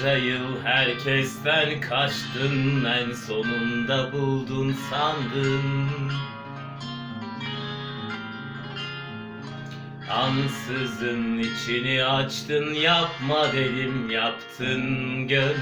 Bunca yıl herkesten kaçtın en sonunda buldun sandın. Ansızın içini açtın yapma dedim yaptın gönül.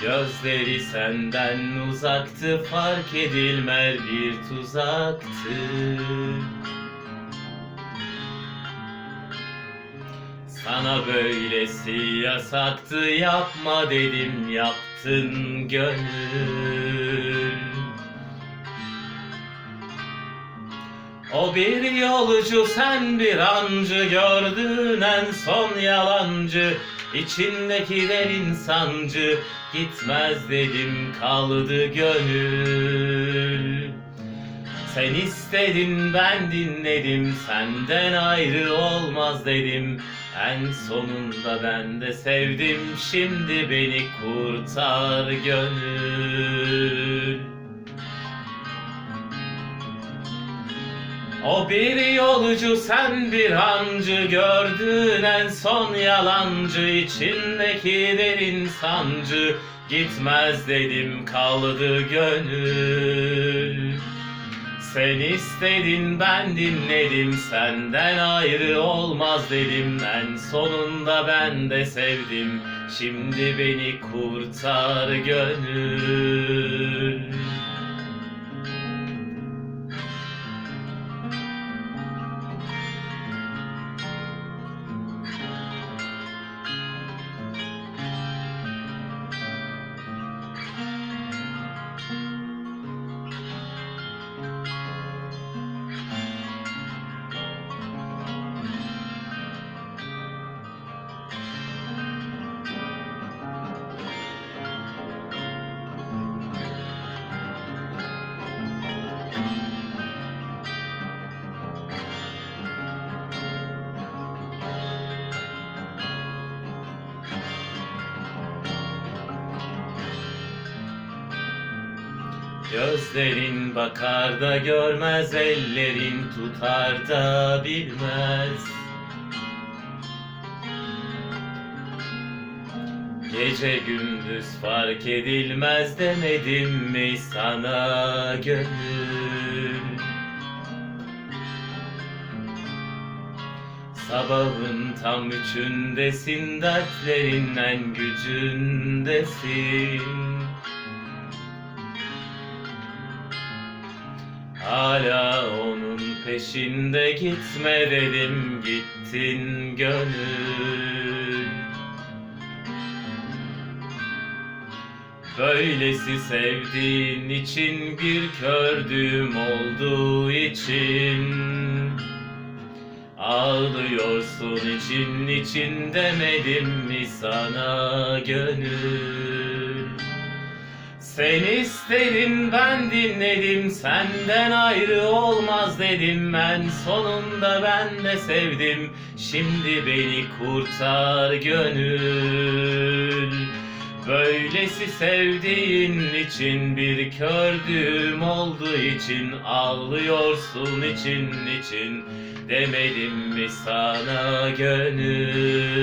Gözleri senden uzaktı fark edilmez bir tuzaktı Sana böylesi yasaktı yapma dedim yaptın gönül O bir yolcu sen bir ancı gördün en son yalancı. İçindeki derin sancı gitmez dedim kaldı gönül. Sen istedin ben dinledim senden ayrı olmaz dedim En sonunda ben de sevdim şimdi beni kurtar gönül. O bir yolcu sen bir hancı gördün en son yalancı içindeki derin sancı. Gitmez dedim kaldı gönül Sen istedin ben dinledim. Senden ayrı olmaz dedim. En sonunda ben de sevdim. Şimdi beni kurtar gönül Gözlerin bakar da görmez, ellerin tutar da bilmez. Gece gündüz fark edilmez demedim mi sana gönül? Sabahın tam üçündesin, dertlerin en gücündesin. Hala onun peşinde gitme dedim gittin gönül. Böylesi sevdiğin için bir kördüğüm olduğu için. Ağlıyorsun için için demedim mi sana gönül sen istedin ben dinledim senden ayrı olmaz dedim. Ben sonunda ben de sevdim. Şimdi beni kurtar gönül. Böylesi sevdiğin için bir kördüğüm olduğu için ağlıyorsun için için. Demedim mi sana gönül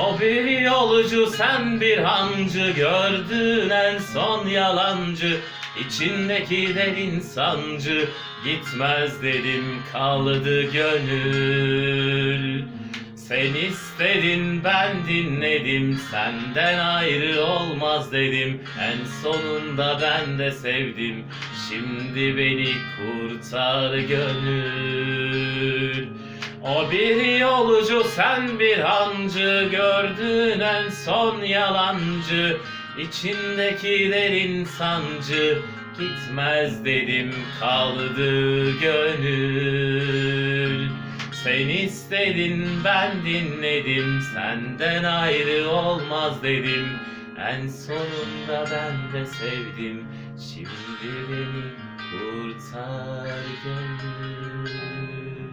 O bir yolcu sen bir hancı gördün en son yalancı. İçindeki derin sancı Gitmez dedim kaldı gönül. Sen istedin ben dinledim Senden ayrı olmaz dedim. En sonunda ben de sevdim Şimdi beni kurtar gönül o bir yolcu sen bir hancı Gördüğün en son yalancı İçindeki derin sancı Gitmez dedim kaldı gönül. Sen istedin ben dinledim Senden ayrı olmaz dedim. En sonunda ben de sevdim Şimdi beni kurtar gönül